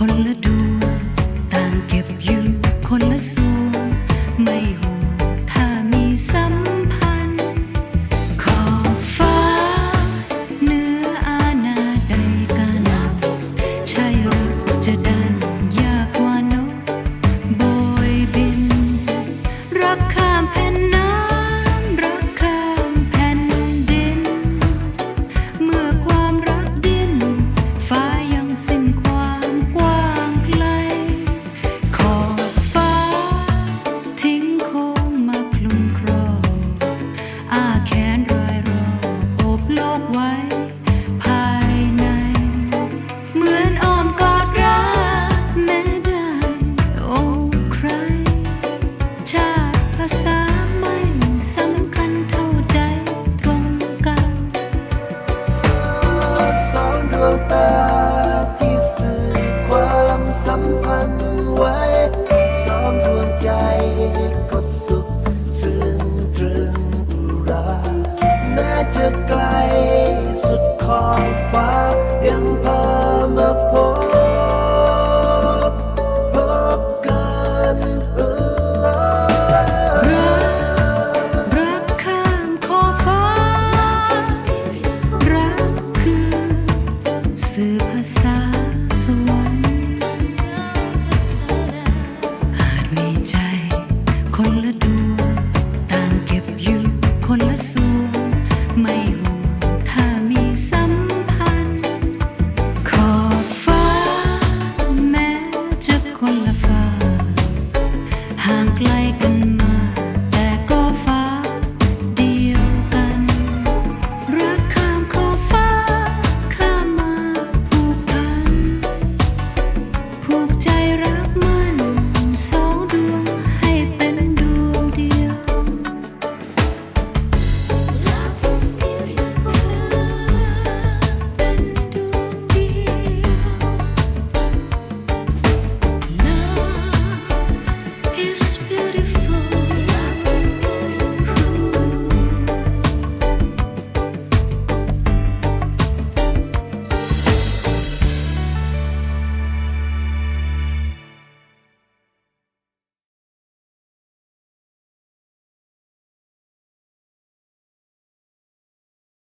คนละดวงต่างเก็บอยู่คนละส่วนไม่ห่วงถ้ามีสัมพันธ์ ขอบฟ้าเหนืออาณาใดกันใช่หรือจะดัน ดวงตาที่สื่อความสัมพันธ์ไว้สองดวงใจก็สุขซึ้งตรึงอุราแม้จะไกลสุดขอบฟ้า 在